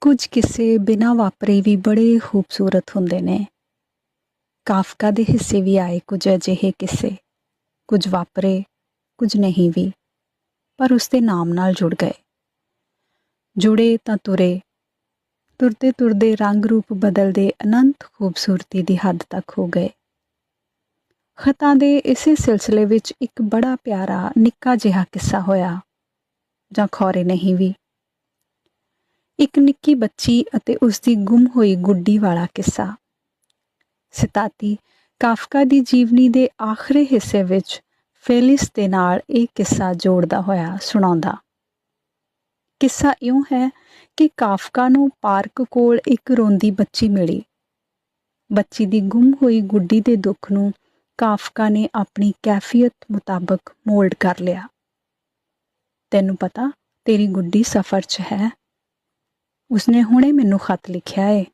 ਕੁਝ ਕਿੱਸੇ ਬਿਨਾਂ ਵਾਪਰੇ ਵੀ ਬੜੇ ਖੂਬਸੂਰਤ ਹੁੰਦੇ ਨੇ। ਕਾਫਕਾ ਦੇ ਹਿੱਸੇ ਵੀ ਆਏ ਕੁਝ ਅਜਿਹੇ ਕਿੱਸੇ, ਕੁਝ ਵਾਪਰੇ, ਕੁਝ ਨਹੀਂ ਵੀ, ਪਰ ਉਸ ਦੇ ਨਾਮ ਨਾਲ ਜੁੜ ਗਏ। ਜੁੜੇ ਤਾਂ ਤੁਰੇ, ਤੁਰਦੇ ਤੁਰਦੇ ਰੰਗ ਰੂਪ ਬਦਲਦੇ ਅਨੰਤ ਖੂਬਸੂਰਤੀ ਦੀ ਹੱਦ ਤੱਕ ਹੋ ਗਏ। ਖਤਾਂ ਦੇ ਇਸੇ ਸਿਲਸਿਲੇ ਵਿੱਚ ਇੱਕ ਬੜਾ ਪਿਆਰਾ, ਨਿੱਕਾ ਜਿਹਾ ਕਿੱਸਾ ਹੋਇਆ, ਜਾਂ ਖੌਰੇ ਨਹੀਂ ਵੀ। ਇੱਕ ਨਿੱਕੀ ਬੱਚੀ ਅਤੇ ਉਸ ਦੀ ਗੁੰਮ ਹੋਈ ਗੁੱਡੀ ਵਾਲਾ ਕਿੱਸਾ। ਸਿਤਾਤੀ, ਕਾਫਕਾ ਦੀ ਜੀਵਨੀ ਦੇ ਆਖਰੀ ਹਿੱਸੇ ਵਿੱਚ ਫੇਲਿਸ ਦੇ ਨਾਲ ਇਹ ਕਿੱਸਾ ਜੋੜਦਾ ਹੋਇਆ ਸੁਣਾਉਂਦਾ। ਕਿੱਸਾ ਇਉਂ ਹੈ ਕਿ ਕਾਫਕਾ ਨੂੰ ਪਾਰਕ ਕੋਲ ਇੱਕ ਰੋਂਦੀ ਬੱਚੀ ਮਿਲੀ। ਬੱਚੀ ਦੀ ਗੁੰਮ ਹੋਈ ਗੁੱਡੀ ਦੇ ਦੁੱਖ ਨੂੰ ਕਾਫਕਾ ਨੇ ਆਪਣੀ ਕੈਫੀਅਤ ਮੁਤਾਬਕ ਮੋਲਡ ਕਰ ਲਿਆ। ਤੈਨੂੰ ਪਤਾ, ਤੇਰੀ ਗੁੱਡੀ ਸਫ਼ਰ 'ਚ ਹੈ। ਉਸਨੇ ਹੁਣੇ ਮੈਨੂੰ ਖਤ ਲਿਖਿਆ ਏ।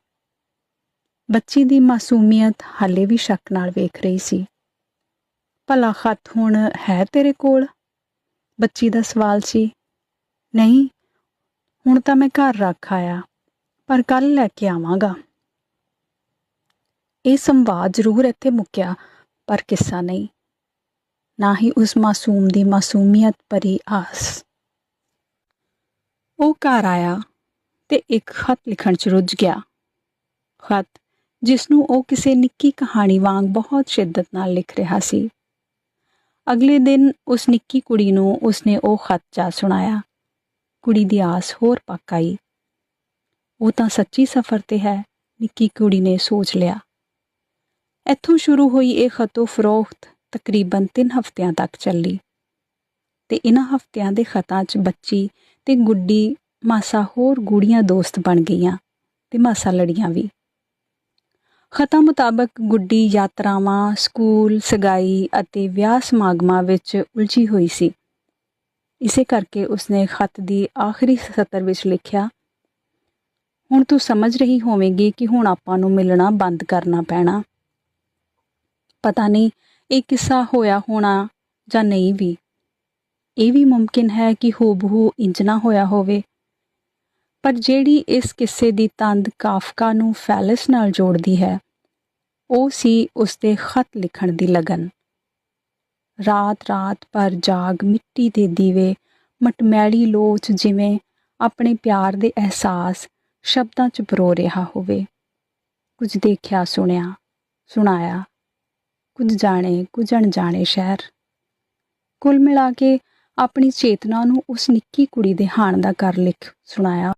ਬੱਚੀ ਦੀ ਮਾਸੂਮੀਅਤ ਹਾਲੇ ਵੀ ਸ਼ੱਕ ਨਾਲ ਵੇਖ ਰਹੀ ਸੀ। ਭਲਾ ਖਤ ਹੁਣ ਹੈ ਤੇਰੇ ਕੋਲ? ਬੱਚੀ ਦਾ ਸਵਾਲ ਸੀ। ਨਹੀਂ, ਹੁਣ ਤਾਂ ਮੈਂ ਘਰ ਰੱਖ ਆਇਆ, ਪਰ ਕੱਲ ਲੈ ਕੇ ਆਵਾਂਗਾ। ਇਹ ਸੰਵਾਦ ਜ਼ਰੂਰ ਇੱਥੇ ਮੁੱਕਿਆ, ਪਰ ਕਿੱਸਾ ਨਹੀਂ। ਨਾ ਹੀ ਉਸ ਮਾਸੂਮ ਦੀ ਮਾਸੂਮੀਅਤ ਭਰੀ ਆਸ। ਉਹ ਘਰ ਆਇਆ। ਤੇ ਇੱਕ ਖਤ ਲਿਖਣ 'ਚ ਰੁੱਝ ਗਿਆ। ਖਤ, ਜਿਸ ਨੂੰ ਉਹ ਕਿਸੇ ਨਿੱਕੀ ਕਹਾਣੀ ਵਾਂਗ ਬਹੁਤ ਸ਼ਿੱਦਤ ਨਾਲ ਲਿਖ ਰਿਹਾ ਸੀ। ਅਗਲੇ ਦਿਨ ਉਸ ਨਿੱਕੀ ਕੁੜੀ ਨੂੰ ਉਸਨੇ ਉਹ ਖਤ ਚਾ ਸੁਣਾਇਆ। ਕੁੜੀ ਦੀ ਆਸ ਹੋਰ ਪੱਕ ਆਈ। ਉਹ ਤਾਂ ਸੱਚੀ ਸਫ਼ਰ ਤੇ ਹੈ, ਨਿੱਕੀ ਕੁੜੀ ਨੇ ਸੋਚ ਲਿਆ। ਇੱਥੋਂ ਸ਼ੁਰੂ ਹੋਈ ਇਹ ਖਤੋ ਫਰੋਖਤ ਤਕਰੀਬਨ 3 ਹਫ਼ਤਿਆਂ ਤੱਕ ਚੱਲੀ। ਤੇ ਇਨ੍ਹਾਂ ਹਫ਼ਤਿਆਂ ਦੇ ਖਤਾਂ 'ਚ ਬੱਚੀ ਤੇ ਗੁੱਡੀ ਮਾਸਾ ਹੋਰ ਗੂੜੀਆਂ ਦੋਸਤ ਬਣ ਗਈਆਂ ਤੇ ਮਾਸਾ ਲੜੀਆਂ ਵੀ। ਖਤਾਂ ਮੁਤਾਬਕ ਗੁੱਡੀ ਯਾਤਰਾਵਾਂ, ਸਕੂਲ, ਸਗਾਈ ਅਤੇ ਵਿਆਹ ਸਮਾਗਮਾਂ ਵਿੱਚ ਉਲਝੀ ਹੋਈ ਸੀ। ਇਸੇ ਕਰਕੇ ਉਸਨੇ ਖਤ ਦੀ ਆਖਰੀ ਸਤਰ ਵਿੱਚ ਲਿਖਿਆ, ਹੁਣ ਤੂੰ ਸਮਝ ਰਹੀ ਹੋਵੇਂਗੀ ਕਿ ਹੁਣ ਆਪਾਂ ਨੂੰ ਮਿਲਣਾ ਬੰਦ ਕਰਨਾ ਪੈਣਾ। ਪਤਾ ਨਹੀਂ ਇਹ ਕਿੱਸਾ ਹੋਇਆ ਹੋਣਾ ਜਾਂ ਨਹੀਂ ਵੀ। ਇਹ ਵੀ ਮੁਮਕਿਨ ਹੈ ਕਿ ਹੂਬਹੂ ਇੰਜ ਨਾ ਹੋਇਆ ਹੋਵੇ। ਪਰ ਜਿਹੜੀ ਇਸ ਕਿੱਸੇ ਦੀ ਤੰਦ ਕਾਫਕਾ ਨੂੰ ਫੈਲਿਸ ਨਾਲ ਜੋੜਦੀ ਹੈ, ਉਹ ਸੀ ਉਸਦੇ ਖਤ ਲਿਖਣ ਦੀ ਲਗਨ। ਰਾਤ ਰਾਤ ਪਰ ਜਾਗ ਮਿੱਟੀ ਦੇ ਦੀਵੇ, ਮਟਮੈਲੀ ਲੋਚ ਜਿਵੇਂ ਆਪਣੇ ਪਿਆਰ ਦੇ ਅਹਿਸਾਸ ਸ਼ਬਦਾਂ 'ਚ ਪਰੋ ਰਿਹਾ ਹੋਵੇ। ਕੁਝ ਦੇਖਿਆ, ਸੁਣਿਆ, ਸੁਣਾਇਆ, ਕੁਝ ਜਾਣੇ ਕੁਝ ਅਣਜਾਣੇ ਸ਼ਹਿਰ। ਕੁੱਲ ਮਿਲਾ ਕੇ ਆਪਣੀ ਚੇਤਨਾ ਨੂੰ ਉਸ ਨਿੱਕੀ ਕੁੜੀ ਦੇ ਹਾਣ ਦਾ ਕਰ ਲਿਖ ਸੁਣਾਇਆ।